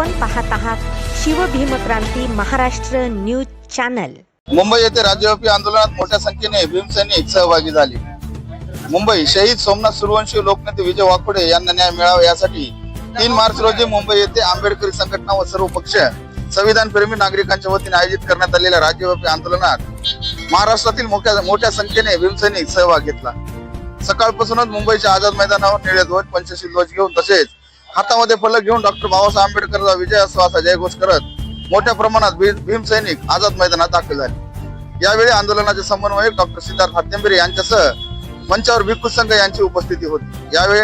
आपण पाहत आहात शिवभीमक्रांती महाराष्ट्र न्यूज चॅनल. मुंबई येथे राज्यव्यापी आंदोलनात मोठ्या संख्येने भीमसैनिक सहभागी झाले. मुंबई शहीद सोमनाथ सूर्यवंशी लोकनेते विजय वाकुडे यांना न्याय मिळावा यासाठी तीन मार्च रोजी मुंबई येथे आंबेडकरी संघटना व सर्व पक्ष संविधान प्रेमी नागरिकांच्या वतीने आयोजित करण्यात आलेल्या राज्यव्यापी आंदोलनात महाराष्ट्रातील मोठ्या मोठ्या संख्येने भीमसैनिक सहभाग घेतला. सकाळपासूनच मुंबईच्या आझाद मैदानावर निळे ध्वज पंचशील ध्वज घेऊन तसेच हातामध्ये फलक घेऊन डॉक्टर बाबासाहेब आंबेडकरचा विजय असो असा जयघोष करत मोठ्या प्रमाणात भी- भीमसैनिक आझाद मैदानात दाखल झाले. यावेळी आंदोलनाचे समन्वयक डॉक्टर सिद्धार्थ हत्तेंबरे यांच्यासह मंचावर भिक्खू संघ यांची उपस्थिती होती. यावेळी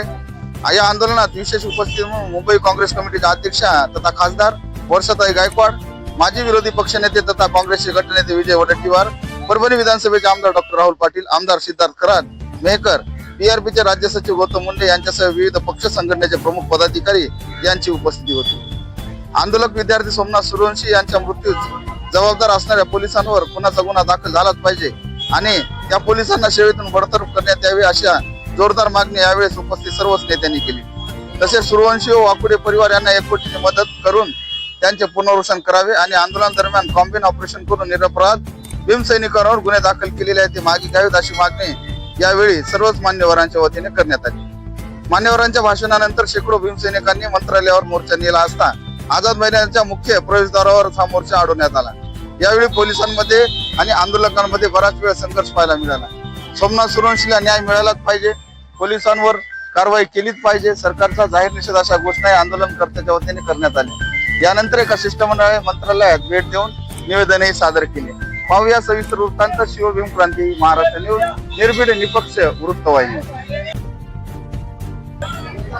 या आंदोलनात विशेष उपस्थिती म्हणून मुंबई काँग्रेस कमिटीच्या अध्यक्षा तथा खासदार वर्षाताई गायकवाड माजी विरोधी पक्षनेते तथा काँग्रेसचे गटनेते विजय वडेट्टीवार परभणी विधानसभेचे आमदार डॉक्टर राहुल पाटील आमदार सिद्धार्थ कराड मेहकर पीआरपीचे राज्य सचिव गौतम मुंडे यांच्यासह विविध पक्ष संघटनेचे प्रमुख पदाधिकारी यांची उपस्थिती होती. आंदोलक विद्यार्थी सोमनाथ सूर्यवंशी यांच्या मृत्यूस जबाबदार असणाऱ्या पोलिसांवर खुनाचा गुन्हा दाखल झालाच पाहिजे आणि त्या पोलिसांना सेवेतून बडतर्फ करण्यात यावी अशा जोरदार मागणी यावेळेस उपस्थित सर्वच नेत्यांनी केली. तसेच सूर्यवंशी व वाकुडे परिवार यांना एक कोटीची मदत करून त्यांचे पुनर्वसन करावे आणि आंदोलन दरम्यान कॉम्बिन ऑपरेशन करून निरपराध भीमसैनिकांवर गुन्हे दाखल केलेले आहेत ते मागे घ्यावेत अशी मागणी यावेळी सर्वच मान्यवरांच्या वतीने करण्यात आली. मान्यवरांच्या भाषणानंतर शेकडो भीमसैनिकांनी मंत्रालयावर मोर्चा नेला असता आझाद मैदानाच्या मुख्य प्रवेशद्वारावर हा मोर्चा अडवण्यात आला. यावेळी पोलिसांमध्ये आणि आंदोलकांमध्ये बराच वेळ संघर्ष पाहायला मिळाला. सोमनाथ सुरवंशीला न्याय मिळालाच पाहिजे. पोलिसांवर कारवाई केलीच पाहिजे. सरकारचा जाहीर निषेध अशा घोषणा आंदोलनकर्त्याच्या वतीने करण्यात आली यानंतर एका शिष्टमंडळाने मंत्रालयात भेट देऊन निवेदनही सादर केले. पाहूया सविस्तर वृत्तांत. शिवभीम क्रांती महाराष्ट्र न्यूज. निर्भीड निपक्ष वृत्तवाहिनी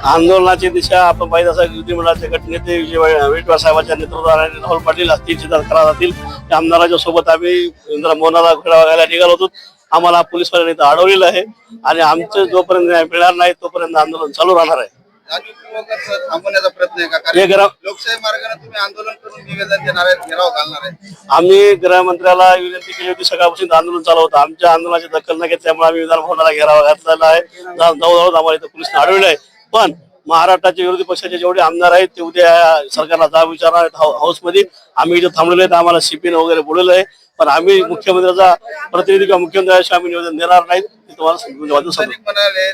आंदोलनाची दिशा आपण पाहिजे असं मंडळाचे गटनेते विजय साहेबांच्या नेतृत्वाने राहुल पाटील असतील सिद्धार्थ करार असतील त्या आमदाराच्या सोबत आम्ही इंद्र मोहनाला खेळा बघायला निघालो होतो. आम्हाला पोलीस पर्यंत अडवलेलं आहे. आणि आमचं जोपर्यंत न्याय मिळणार नाही तोपर्यंत आंदोलन चालू राहणार आहे. थांबवण्याचा प्रयत्न आहे का? हे कारण ग्राम लोकशाही मार्गाने तुम्ही आंदोलन करून निवेदन देणार आहेत घेराव घालणार आहे. आम्ही गृहमंत्र्याला विनंती केली होती सकाळपासून आंदोलन चालू होतं. आमच्या आंदोलनाची दखल न घेतल्यामुळे आम्ही विधान भवनाला घेरावा घातलेला आहे. जाऊन जाऊ जाऊ आम्हाला इथं पोलिसांनी अडवलं आहे पण महाराष्ट्राचे विरोधी पक्षाचे जेवढे आमदार आहेत ते उद्या सरकारला जाब विचारणार आहेत. हाऊ- हाऊसमध्ये आम्ही इथं थांबलेलो आहेत. आम्हाला सीपीने वगैरे बोलवलं आहे. पण आम्ही मुख्यमंत्र्याचा प्रतिनिधी किंवा मुख्यमंत्र्याशी आम्ही निवेदन देणार नाहीत ते तुम्हाला म्हणाले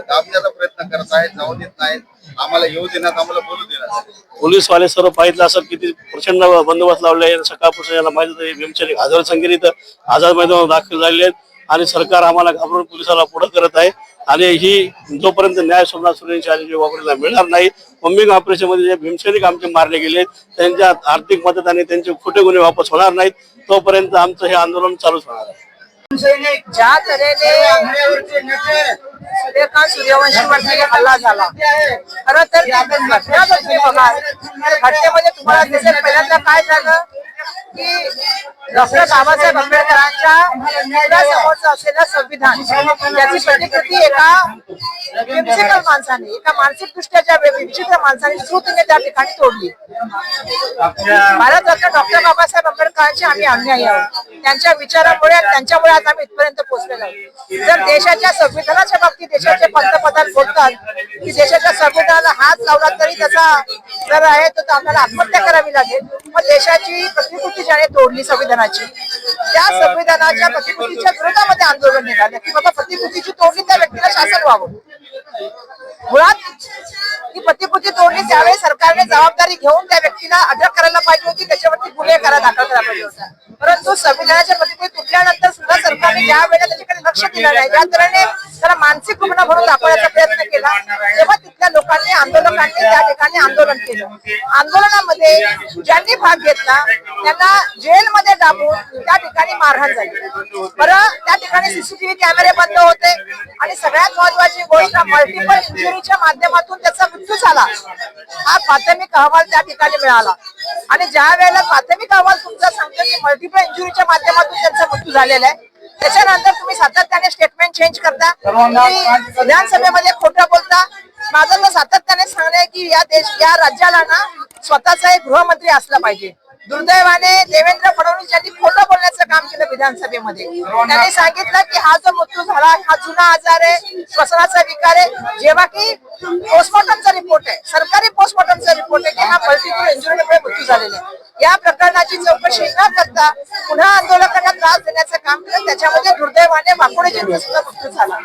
दाबण्याचा प्रयत्न करत आहेत जाऊ देत नाहीत आम्हाला येऊ देण्यात आम्हाला बोलू देण्यात पोलीसवाले सर्व पाहिजे असं किती प्रचंड बंदोबस्त लावले सकाळपासून याला माहिती होतं भीमसेनिक हजार संख्येने इथं आझाद मैदानावर दाखल झालेले आहेत. आणि सरकार आम्हाला घाबरून पोलिसाला पुढे करत आहे. आणि ही जोपर्यंत न्याय सोमनाथ आणि वापरायला मिळणार नाही. बॉम्बिंग ऑपरेशनमध्ये जे भीमसैनिक आमचे मारले गेले त्यांच्या आर्थिक मदत आणि त्यांचे खोटे गुन्हे वापस होणार नाहीत. तोपर्यंत आमचं हे आंदोलन चालूच राहणार आहे. ज्या तऱ्हेने सुरेखा सूर्यवंशीवरती हल्ला झाला. खरं तर घटना तुम्ही तर घटनेमध्ये तुम्हाला दिसेल पहिल्यांदा काय झालं? की डॉक्टर बाबासाहेब आंबेडकरांच्या समोरचं असलेलं संविधान याची प्रतिकृती एका विचित्र माणसाने एका मानसिक दृष्ट्याच्या विचित्र माणसाने श्रुतीने त्या ठिकाणी तोडली. भारत रत्न डॉक्टर बाबासाहेब आंबेडकरांचे आम्ही अन्यायी आहोत. त्यांच्या विचारामुळे आणि त्यांच्यामुळे आज आम्ही इथपर्यंत पोहोचलेलो आहोत. जर देशाच्या संविधानाच्या बाबतीत देशाचे पंतप्रधान बोलतात की देशाच्या संविधानाला हात लावला तरी त्याचा जर आहे तर आम्हाला आत्महत्या करावी लागेल. मग देशाची प्रतिकृती ज्याने तोडली संविधानाची त्या संविधानाच्या प्रतिकृतीच्या विरोधामध्ये आंदोलन निघालं. की बाबा प्रतिकृतीची तोडली त्या व्यक्तीला शासन व्हावं. मुळात ही प्रतिकृती तोडली त्यावेळी सरकारने जबाबदारी घेऊन त्या व्यक्तीला अटक करायला पाहिजे होती. त्याच्यावरती गुन्हे करा दाखल करायला पाहिजे होता. परंतु संविधानाच्या प्रतिकृती तुटल्यानंतर सुद्धा सरकारने ज्या वेळेला त्याच्याकडे लक्ष दिलं नाही ज्या तऱ्हेने त्याला मानसिक रुग्ण म्हणून दाखवण्याचा प्रयत्न केला तेव्हा तिथल्या लोकांनी आंदोलकांनी त्या ठिकाणी आंदोलन केलं. आंदोलनामध्ये ज्यांनी भाग घेतला त्यांना जेलमध्ये डांबून त्या ठिकाणी मारहाण झाली. बरं त्या ठिकाणी सीसीटीव्ही कॅमेरे बंद होते आणि सगळ्यात महत्वाची गोष्ट मल्टिपल इंजुरीच्या माध्यमातून त्याचा मृत्यू झाला. हा प्राथमिक अहवाल त्या ठिकाणी मिळाला. आणि ज्या वेळेला प्राथमिक अहवाल तुमचा सांगतो की मल्टिपल इंजुरीच्या माध्यमातून त्यांचा मृत्यू झालेला आहे त्याच्यानंतर तुम्ही सातत्याने स्टेटमेंट चेंज करता. तुम्ही विधानसभेमध्ये खोटं बोलता माझं तर सातत्याने सांगणं आहे की या देश या राज्याला ना स्वतःचा एक गृहमंत्री असला पाहिजे. दुर्दैवाने देवेंद्र फडणवीस यांनी खोटं बोलण्याचं काम केलं विधानसभेमध्ये. त्यांनी सांगितलं की हा जो मृत्यू झाला हा जुना आजार आहे श्वसनाचा विकार आहे. जेव्हा की पोस्टमॉर्टमचा रिपोर्ट आहे. सरकारी पोस्टमॉर्टमचा रिपोर्ट आहे की हा मल्टिपल इंजुरीमुळे मृत्यू झालेला आहे. या प्रकरणाची चौकशी न करता पुन्हा आंदोलकांना त्रास देण्याचं काम केलं. त्याच्यामध्ये दुर्दैवाने वाकोडे जिल्ह्यात सुद्धा मृत्यू झाला.